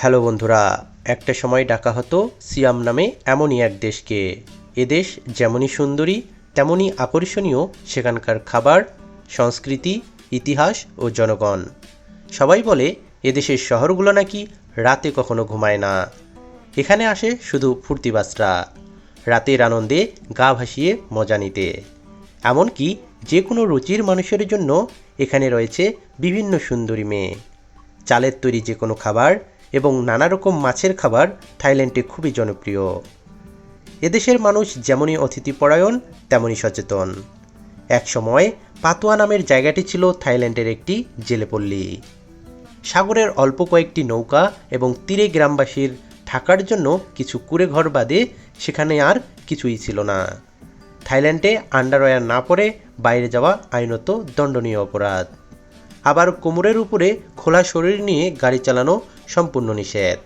Hello বন্ধুরা, একটা সময় ডাকা হতো সিয়াম নামে এমনই এক দেশকে। এদেশ যেমনই সুন্দরী, তেমনই আকর্ষণীয় সেখানকার খাবার, সংস্কৃতি, ইতিহাস ও জনগণ। সবাই বলে এদেশের শহরগুলো নাকি রাতে কখনো ঘুমায় না। এখানে আসে শুধু ফুর্তিবাজরা, রাতের আনন্দে গা ভাসিয়ে মজা নিতে। এমনকি যে কোনো রুচির মানুষের জন্য এখানে রয়েছে বিভিন্ন সুন্দরী মেয়ে। চালের তৈরি যে কোনো খাবার এবং নানা রকম মাছের খাবার থাইল্যান্ডে খুবই জনপ্রিয়। এদেশের মানুষ যেমনই অতিথিপরায়ণ তেমনই সচেতন। একসময় পাতুয়া নামের জায়গাটি ছিল থাইল্যান্ডের একটি জেলেপল্লী। সাগরের অল্প কয়েকটি নৌকা এবং তীরে গ্রামবাসীর থাকার জন্য কিছু কুড়ে ঘর বাদে সেখানে আর কিছুই ছিল না। থাইল্যান্ডে আন্ডারওয়্যার না পরে বাইরে যাওয়া আইনত দণ্ডনীয় অপরাধ। আবার কোমরের উপরে খোলা শরীর নিয়ে গাড়ি চালানো সম্পূর্ণ নিষেধ।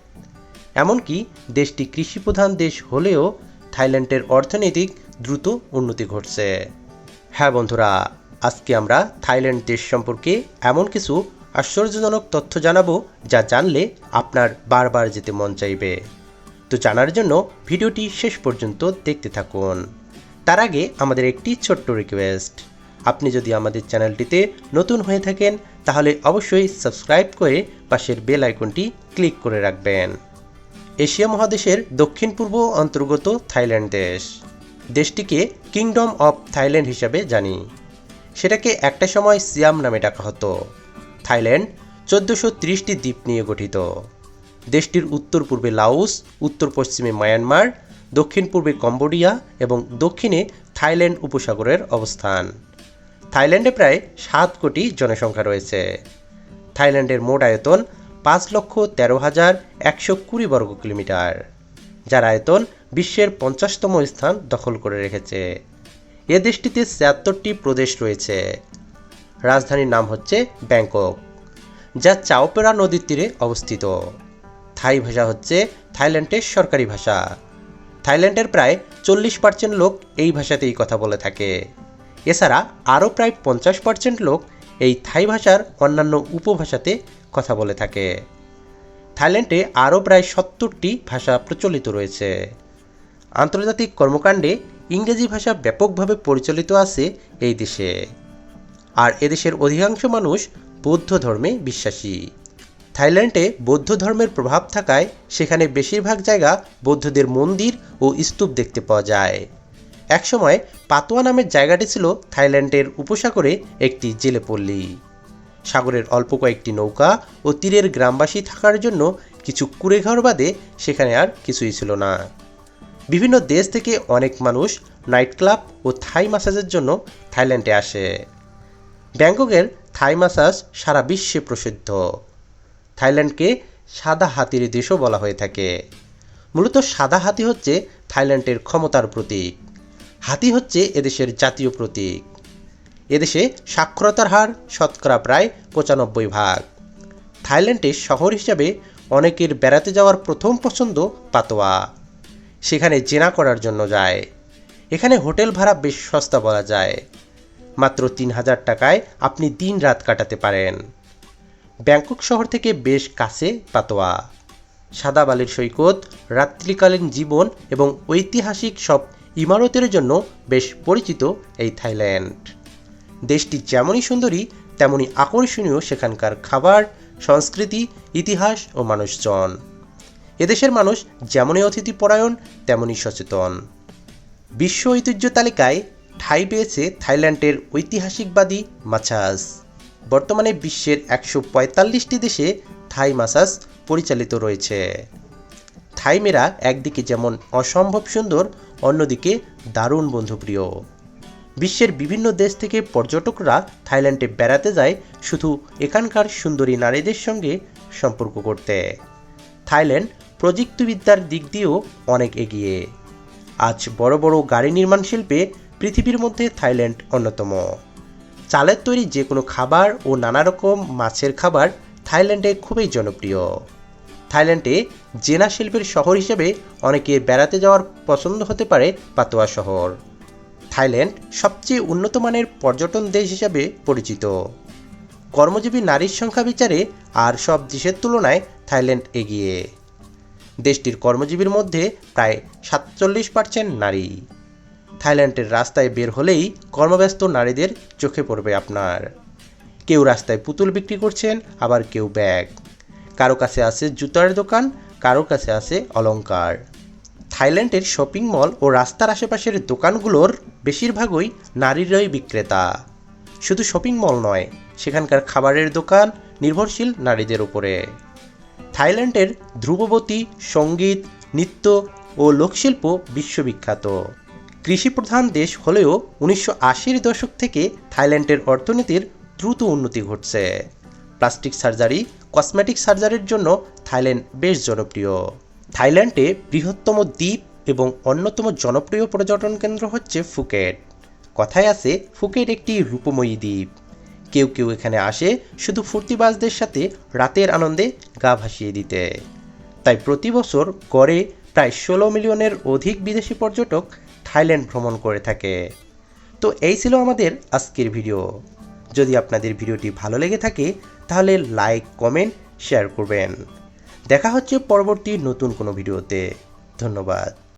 এমনকি দেশটি কৃষিপ্রধান দেশ হলেও থাইল্যান্ডের অর্থনৈতিক দ্রুত উন্নতি ঘটছে। হ্যাঁ বন্ধুরা, আজকে আমরা থাইল্যান্ড দেশ সম্পর্কে এমন কিছু আশ্চর্যজনক তথ্য জানাব যা জানলে আপনার বারবার যেতে মন চাইবে। তো জানার জন্য ভিডিওটি শেষ পর্যন্ত দেখতে থাকুন। তার আগে আমাদের একটি ছোট্ট রিকোয়েস্ট আপনি যদি আমাদের চ্যানেলটিতে নতুন হয়ে থাকেন তাহলে অবশ্যই সাবস্ক্রাইব করে পাশের বেল আইকনটি ক্লিক করে রাখবেন। এশিয়া মহাদেশের দক্ষিণ পূর্ব অন্তর্গত থাইল্যান্ড দেশ। দেশটিকে কিংডম অফ থাইল্যান্ড হিসাবে জানি। সেটাকে একটা সময় সিয়াম নামে ডাকা হতো। থাইল্যান্ড চোদ্দোশো ত্রিশটি দ্বীপ নিয়ে গঠিত। দেশটির উত্তর পূর্বে লাউস উত্তর পশ্চিমে মায়ানমার, দক্ষিণ পূর্বে কম্বোডিয়া এবং দক্ষিণে থাইল্যান্ড উপসাগরের অবস্থান। থাইল্যান্ডে প্রায় সাত কোটি জনসংখ্যা রয়েছে। থাইল্যান্ডের মোট আয়তন পাঁচ লক্ষ তেরো হাজার একশো কুড়ি বর্গ কিলোমিটার, যার আয়তন বিশ্বের পঞ্চাশতম স্থান দখল করে রেখেছে। এ দেশটিতে ছিয়াত্তরটি প্রদেশ রয়েছে। রাজধানীর নাম হচ্ছে ব্যাংকক, যা চাওপেরা নদীর তীরে অবস্থিত। থাই ভাষা হচ্ছে থাইল্যান্ডের সরকারি ভাষা। থাইল্যান্ডের প্রায় চল্লিশ পার্সেন্ট লোক এই ভাষাতেই কথা বলে থাকে। এছাড়া আরও প্রায় পঞ্চাশ পার্সেন্ট লোক এই থাই ভাষার অন্যান্য উপভাষাতে কথা বলে থাকে। থাইল্যান্ডে আরও প্রায় সত্তরটি ভাষা প্রচলিত রয়েছে। আন্তর্জাতিক কর্মকাণ্ডে ইংরেজি ভাষা ব্যাপকভাবে পরিচালিত আছে এই দেশে। আর এদেশের অধিকাংশ মানুষ বৌদ্ধ ধর্মে বিশ্বাসী। থাইল্যান্ডে বৌদ্ধ ধর্মের প্রভাব থাকায় সেখানে বেশিরভাগ জায়গা বৌদ্ধদের মন্দির ও স্তূপ দেখতে পাওয়া যায়। একসময় পাতোয়া নামের জায়গাটি ছিল থাইল্যান্ডের উপসাগরে একটি জেলেপল্লী সাগরের অল্প কয়েকটি নৌকা ও তীরের গ্রামবাসী থাকার জন্য কিছু কুড়েঘর বাদে সেখানে আর কিছুই ছিল না। বিভিন্ন দেশ থেকে অনেক মানুষ নাইট ক্লাব ও থাই মাসাজের জন্য থাইল্যান্ডে আসে। ব্যাংককের থাই মাসাজ সারা বিশ্বে প্রসিদ্ধ। থাইল্যান্ডকে সাদা হাতির দেশও বলা হয়ে থাকে। মূলত সাদা হাতি হচ্ছে থাইল্যান্ডের ক্ষমতার প্রতীক। হাতি হচ্ছে এদেশের জাতীয় প্রতীক। এদেশে সাক্ষরতার হার শতকরা প্রায় পঁচানব্বই ভাগ। থাইল্যান্ডে শহর হিসাবে অনেকের বেড়াতে যাওয়ার প্রথম পছন্দ পাতোয়া। সেখানে জেনা করার জন্য যায়। এখানে হোটেল ভাড়া বেশ সস্তা বলা যায়। মাত্র তিন হাজার টাকায় আপনি দিন রাত কাটাতে পারেন। ব্যাংকক শহর থেকে বেশ কাছে পাতোয়া। সাদা বালির সৈকত, রাত্রিকালীন জীবন এবং ঐতিহাসিক সব ইমারতের জন্য বেশ পরিচিত এই থাইল্যান্ড। দেশটি যেমনই সুন্দরী, তেমনই আকর্ষণীয় সেখানকার খাবার, সংস্কৃতি, ইতিহাস ও মানুষজন। এদেশের মানুষ যেমনই অতিথিপরায়ণ তেমনই সচেতন। বিশ্ব ঐতিহ্য তালিকায় ঠাই পেয়েছে থাইল্যান্ডের ঐতিহাসিকবাদী মাছাস। বর্তমানে বিশ্বের একশো পঁয়তাল্লিশটি দেশে থাই মাসাজ পরিচালিত রয়েছে। থাই মেয়েরা একদিকে যেমন অসম্ভব সুন্দর, অন্যদিকে দারুণ বন্ধুপ্রিয়। বিশ্বের বিভিন্ন দেশ থেকে পর্যটকরা থাইল্যান্ডে বেড়াতে যায় শুধু এখানকার সুন্দরী নারীদের সঙ্গে সম্পর্ক করতে। থাইল্যান্ড প্রযুক্তিবিদ্যার দিক দিয়েও অনেক এগিয়ে। আজ বড় বড় গাড়ি নির্মাণ শিল্পে পৃথিবীর মধ্যে থাইল্যান্ড অন্যতম। চালের তৈরি যে কোনো খাবার ও নানা রকম মাছের খাবার থাইল্যান্ডে খুবই জনপ্রিয়। থাইল্যান্ডে জেনা শিল্পের শহর হিসেবে অনেকের বেড়াতে যাওয়ার পছন্দ হতে পারে পাতোয়া শহর। থাইল্যান্ড সবচেয়ে উন্নত মানের পর্যটন দেশ হিসাবে পরিচিত। কর্মজীবী নারীর সংখ্যা বিচারে আর সব দেশের তুলনায় থাইল্যান্ড এগিয়ে। দেশটির কর্মজীবীর মধ্যে প্রায় সাতচল্লিশ পার্সেন্ট নারী। থাইল্যান্ডের রাস্তায় বের হলেই কর্মব্যস্ত নারীদের চোখে পড়বে আপনার। কেউ রাস্তায় পুতুল বিক্রি করছেন, আবার কেউ ব্যাগ। কারও কাছে আছে জুতার দোকান, কারও কাছে আছে অলংকার। থাইল্যান্ডের শপিং মল ও রাস্তার আশেপাশের দোকানগুলোর বেশিরভাগই নারীরাই বিক্রেতা। শুধু শপিং মল নয়, সেখানকার খাবারের দোকান নির্ভরশীল নারীদের উপরে। থাইল্যান্ডের ধ্রুববতী, সংগীত, নৃত্য ও লোকশিল্প বিশ্ববিখ্যাত। কৃষিপ্রধান দেশ হলেও উনিশশো দশক থেকে থাইল্যান্ডের অর্থনীতির দ্রুত উন্নতি ঘটছে। প্লাস্টিক সার্জারি, কসমেটিক সার্জারির জন্য থাইল্যান্ড বেশ জনপ্রিয়। থাইল্যান্ডে বৃহত্তম দ্বীপ এবং অন্যতম জনপ্রিয় পর্যটন কেন্দ্র হচ্ছে ফুকেট। কথায় আছে, ফুকেট একটি রূপময়ী দ্বীপ। কেউ কেউ এখানে আসে শুধু ফুর্তিবাজদের সাথে রাতের আনন্দে গা ভাসিয়ে দিতে। তাই প্রতি বছর গড়ে প্রায় ষোলো মিলিয়নের অধিক বিদেশি পর্যটক থাইল্যান্ড ভ্রমণ করে থাকে। তো এই ছিল আমাদের আজকের ভিডিও। যদি আপনাদের ভিডিওটি ভালো লেগে থাকে তাহলে লাইক কমেন্ট শেয়ার করবেন। দেখা হচ্ছে পরবর্তী নতুন কোনো ভিডিওতে। ধন্যবাদ।